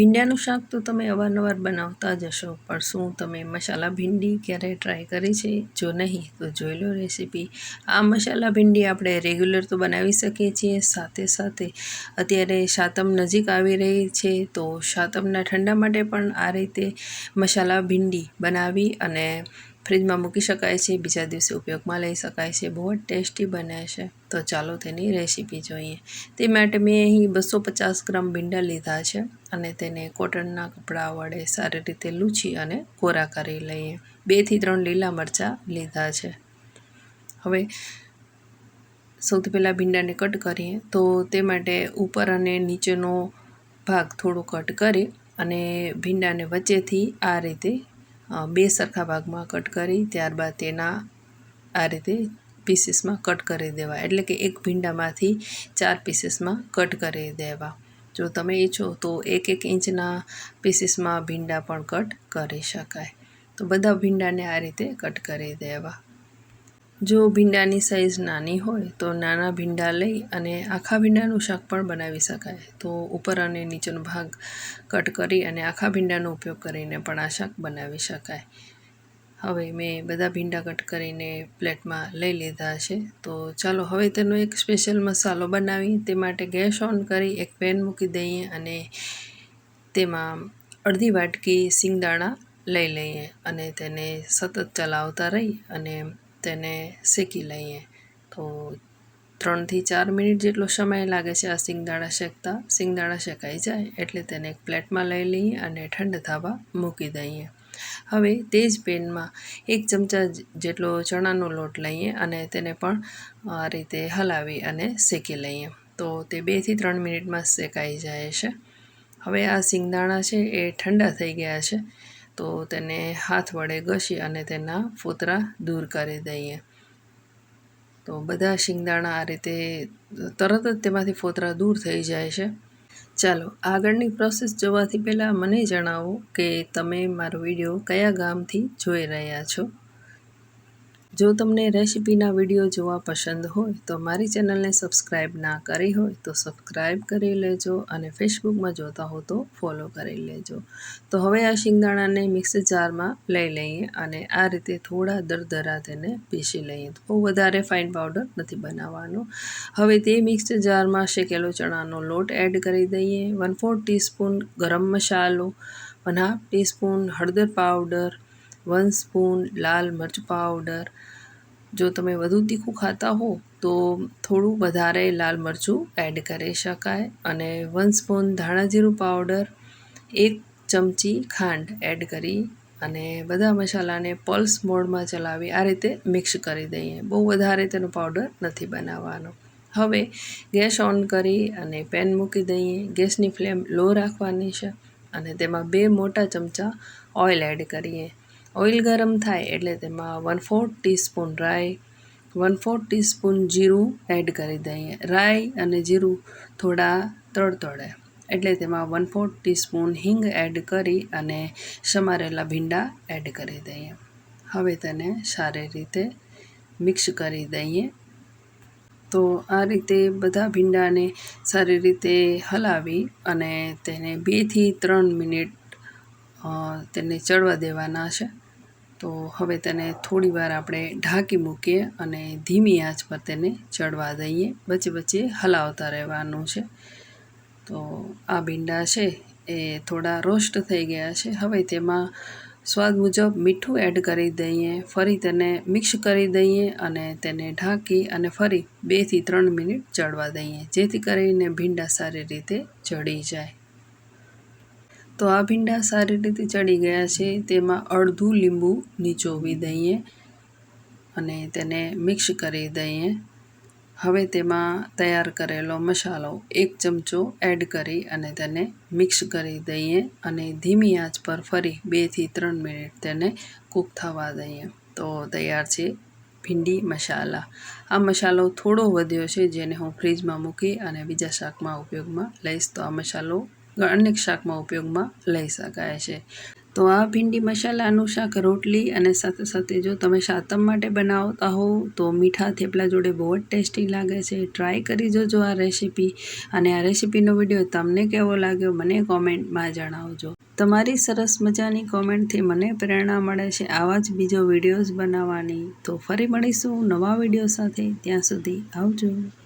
ભીંડાનું શાક તો તમે અવારનવાર બનાવતા જ હશો, પણ શું તમે મસાલા ભીંડી ક્યારેય ટ્રાય કરી છે? જો નહીં, તો જોઈ લો રેસીપી આ મસાલા ભીંડી આપણે રેગ્યુલર તો બનાવી શકીએ છીએ, સાથે સાથે અત્યારે સાતમ નજીક આવી રહી છે, તો સાતમના ઠંડા માટે પણ આ રીતે મસાલા ભીંડી બનાવી અને ફ્રીજમાં મૂકી શકાય છે, બીજા દિવસે ઉપયોગમાં લઈ શકાય છે, બહુ જ ટેસ્ટી બને છે. તો ચાલો તેની રેસીપી જોઈએ. તે માટે મેં અહીં બસો પચાસ ગ્રામ ભીંડા લીધા છે અને તેને કોટનના કપડાં વડે સારી રીતે લૂછી અને કોરા કરી લઈએ. બેથી ત્રણ લીલા મરચાં લીધા છે. હવે સૌથી પહેલાં ભીંડાને કટ કરીએ. તો તે માટે ઉપર અને નીચેનો ભાગ થોડો કટ કરી અને ભીંડાને વચ્ચેથી આ રીતે બે સરખા ભાગમાં કટ કરી ત્યારબાદ તેના આ રીતે પીસીસમાં કટ કરી દેવા. એટલે કે એક ભીંડામાંથી ચાર પીસીસમાં કટ કરી દેવા. જો તમે ઈચ્છો તો એક એક ઇંચના પીસીસમાં ભીંડા પણ કટ કરી શકાય. તો બધા ભીંડાને આ રીતે કટ કરી દેવા. જો ભીંડાની સાઇઝ નાની હોય તો નાના ભીંડા લઈ અને આખા ભીંડાનું શાક પણ બનાવી શકાય. તો ઉપર અને નીચેનો ભાગ કટ કરી અને આખા ભીંડાનો ઉપયોગ કરીને પણ આ શાક બનાવી શકાય. હવે મેં બધા ભીંડા કટ કરીને પ્લેટમાં લઈ લીધા છે. તો ચાલો હવે તેનો એક સ્પેશિયલ મસાલો બનાવી. તે માટે ગેસ ઓન કરી એક પેન મૂકી દઈએ અને તેમાં અડધી વાટકી સિંગદાણા લઈ લઈએ અને તેને સતત ચલાવતા રહી અને તેને શેકી લઈએ. તો ત્રણથી ચાર મિનિટ જેટલો સમય લાગે છે આ સિંગદાણા શેકતા. સિંગદાણા શેકાઈ જાય એટલે તેને એક પ્લેટમાં લઈ લઈએ અને ઠંડ થવા મૂકી દઈએ. હવે તે જ પેનમાં એક ચમચા જેટલો ચણાનો લોટ લઈએ અને તેને પણ આ રીતે હલાવી અને શેકી લઈએ. તો તે બેથી ત્રણ મિનિટમાં શેકાઈ જાય છે. હવે આ સિંગદાણા છે એ ઠંડા થઈ ગયા છે, તો તેને હાથ વડે ઘસી અને તેના ફોતરા દૂર કરી દઈએ. તો બધા શિંગદાણા આ રીતે, તરત જ તેમાંથી ફોતરા દૂર થઈ જાય છે. ચાલો, આગળની પ્રોસેસ જોવાથી પહેલાં મને જણાવો કે તમે મારો વીડિયો કયા ગામથી જોઈ રહ્યા છો? જો તમને રેસિપીના વીડિયો જોવા પસંદ હોય તો મારી ચેનલને સબસ્ક્રાઈબ ના કરી હોય તો સબસ્ક્રાઈબ કરી લેજો અને ફેસબુકમાં જોતા હો તો ફોલો કરી લેજો. તો હવે આ શિંગદાણાને મિક્સ જારમાં લઈ લઈએ અને આ રીતે થોડા દરદરા તેને પીસી લઈએ. બહુ વધારે ફાઇન પાવડર નથી બનાવવાનો. હવે તે મિક્સ જારમાં શેકેલો ચણાનો લોટ એડ કરી દઈએ. વન ફોર ટીસ્પૂન ગરમ મસાલો વન હાફ ટીસ્પૂન હળદર પાવડર વન સ્પૂન લાલ મરચ પાવડર. જો તમે વધુ તીખું ખાતા હો, તો થોડું વધારે લાલ મરચું એડ કરી શકાય. અને વન સ્પૂન ધાણાજીરું પાવડર, એક ચમચી ખાંડ એડ કરી અને બધા મસાલાને પલ્સ મોડમાં ચલાવી આ રીતે મિક્સ કરી દઈએ. બહુ વધારે તેનો પાવડર નથી બનાવવાનો. હવે ગેસ ઓન કરી અને પેન મૂકી દઈએ. ગેસની ફ્લેમ લો રાખવાની છે અને તેમાં બે મોટા ચમચા ઓઇલ એડ કરીએ. ઓઇલ ગરમ થાય એટલે તેમાં વન ફોર્થ ટીસ્પૂન રાઈ વન ફોર્થ ટીસ્પૂન જીરું એડ કરી દઈએ. રાઈ અને જીરું થોડા તડતડે એટલે તેમાં વન ફોર્થ ટીસ્પૂન હિંગ એડ કરી અને સમારેલા ભીંડા એડ કરી દઈએ. હવે તેને સારી રીતે મિક્સ કરી દઈએ. તો આ રીતે બધા ભીંડાને સારી રીતે હલાવી અને તેને બેથી ત્રણ મિનિટ તેને ચડવા દેવાના છે. તો હવે તેને થોડી વાર આપણે ઢાંકી મૂકીએ અને ધીમી આંચ પર તેને ચડવા દઈએ. વચ્ચે વચ્ચે હલાવતા રહેવાનું છે. તો આ ભીંડા છે એ થોડા રોસ્ટ થઈ ગયા છે. હવે તેમાં સ્વાદ મુજબ મીઠું એડ કરી દઈએ. ફરી તેને મિક્સ કરી દઈએ અને તેને ઢાંકી અને ફરી બેથી ત્રણ મિનિટ ચડવા દઈએ, જેથી કરીને ભીંડા સારી રીતે ચડી જાય. તો આ ભીંડા સારી રીતે ચડી ગયા છે. તેમાં અડધું લીંબુ નીચોવી દઈએ અને તેને મિક્સ કરી દઈએ. હવે તેમાં તૈયાર કરેલો મસાલો એક ચમચો એડ કરી અને તેને મિક્સ કરી દઈએ અને ધીમી આંચ પર ફરી બેથી ત્રણ મિનિટ તેને કૂક થવા દઈએ. તો તૈયાર છે ભીંડી મસાલા. આ મસાલો થોડો વધ્યો છે જેને હું ફ્રીજમાં મૂકી અને બીજા શાકમાં ઉપયોગમાં લઈશ. તો આ મસાલો અનેક શાકમાં ઉપયોગમાં લઈ શકાય છે. તો આ ભીંડી મસાલાનું શાક રોટલી અને સાથે સાથે જો તમે સાતમ માટે બનાવતા હો તો મીઠા થેપલા જોડે બહુ જ ટેસ્ટી લાગે છે. ટ્રાય કરી જોજો આ રેસીપી અને આ રેસીપીનો વીડિયો તમને કેવો લાગ્યો મને કોમેન્ટમાં જણાવજો. તમારી સરસ મજાની કોમેન્ટથી મને પ્રેરણા મળે છે આવા જ બીજો વિડીયોઝ બનાવવાની. તો ફરી મળીશું નવા વીડિયો સાથે. ત્યાં સુધી આવજો.